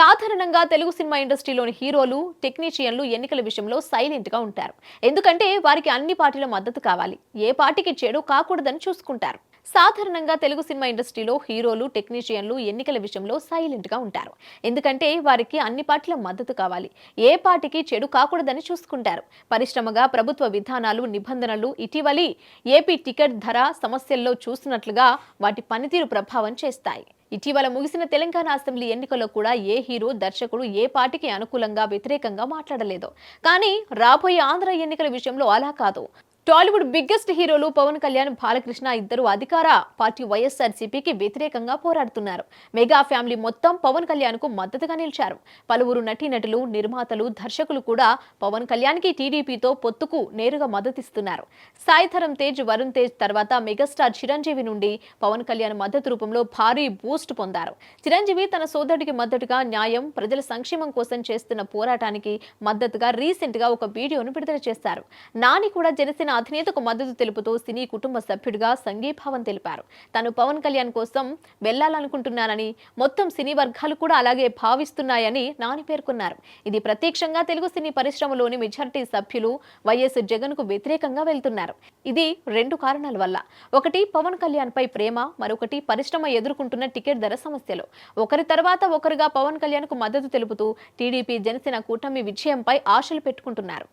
సాధారణంగా తెలుగు సినిమా ఇండస్ట్రీలోని హీరోలు టెక్నీషియన్లు ఎన్నికల విషయంలో సైలెంట్గా ఉంటారు. ఎందుకంటే వారికి అన్ని పార్టీల మద్దతు కావాలి. ఏ పార్టీకి చెడు కాకూడదని చూసుకుంటారు. సాధారణంగా తెలుగు సినిమా ఇండస్ట్రీలో హీరోలు టెక్నీషియన్లు ఎన్నికల విషయంలో సైలెంట్గా ఉంటారు. ఎందుకంటే వారికి అన్ని పార్టీల మద్దతు కావాలి. ఏ పార్టీకి చెడు కాకూడదని చూసుకుంటారు. పరిశ్రమగా ప్రభుత్వ విధానాలు నిబంధనలు ఇటీవలి ఏపీ టికెట్ ధర సమస్యల్లో చూస్తున్నట్లుగా వాటి పనితీరు ప్రభావం చేస్తాయి. ఇటీవల ముగిసిన తెలంగాణ అసెంబ్లీ ఎన్నికల్లో కూడా ఏ హీరో దర్శకుడు ఏ పార్టీకి అనుకూలంగా వ్యతిరేకంగా మాట్లాడలేదు. కానీ రాబోయే ఆంధ్ర ఎన్నికల విషయంలో అలా కాదు. టాలీవుడ్ బిగ్గెస్ట్ హీరోలు పవన్ కళ్యాణ్ బాలకృష్ణ ఇద్దరు అధికార పార్టీ వైఎస్ఆర్సీపీకి వ్యతిరేకంగా పోరాడుతున్నారు. మెగా ఫ్యామిలీ మొత్తం పవన్ కళ్యాణ్కు మద్దతుగా నిలిచారు. పలువురు నటీనటులు నిర్మాతలు దర్శకులు కూడా పవన్ కళ్యాణ్కి టీడీపీతో పొత్తుకు నేరుగా మద్దతిస్తున్నారు. సాయిధరం తేజ్ వరుణ్ తేజ్ తర్వాత మెగాస్టార్ చిరంజీవి నుండి పవన్ కళ్యాణ్ మద్దతు రూపంలో భారీ బూస్ట్ పొందారు. చిరంజీవి తన సోదరుడికి మద్దతుగా న్యాయం ప్రజల సంక్షేమం కోసం చేస్తున్న పోరాటానికి మద్దతుగా రీసెంట్గా ఒక వీడియోను విడుదల చేశారు. నాని కూడా జనసేన అధినేతకు మద్దతు తెలుపుతూ సినీ కుటుంబ సభ్యుడిగా సంఘీభావం తెలిపారు. తాను పవన్ కళ్యాణ్ కోసం వెళ్ళాలనుకుంటున్నానని మొత్తం సినీ వర్గాలు కూడా అలాగే భావిస్తున్నాయని నాని పేర్కొన్నారు. ఇది ప్రత్యక్షంగా తెలుగు సినీ పరిశ్రమలోని మెజారిటీ సభ్యులు వైఎస్ జగన్కు వ్యతిరేకంగా వెళ్తున్నారు. ఇది రెండు కారణాల వల్ల. ఒకటి పవన్ కళ్యాణ్ పై ప్రేమ మరొకటి పరిశ్రమ ఎదుర్కొంటున్న టికెట్ ధర సమస్యలు. ఒకరి తర్వాత ఒకరుగా పవన్ కళ్యాణ్కు మద్దతు తెలుపుతూ టీడీపీ జనసేన కూటమి విజయంపై ఆశలు పెట్టుకుంటున్నారు.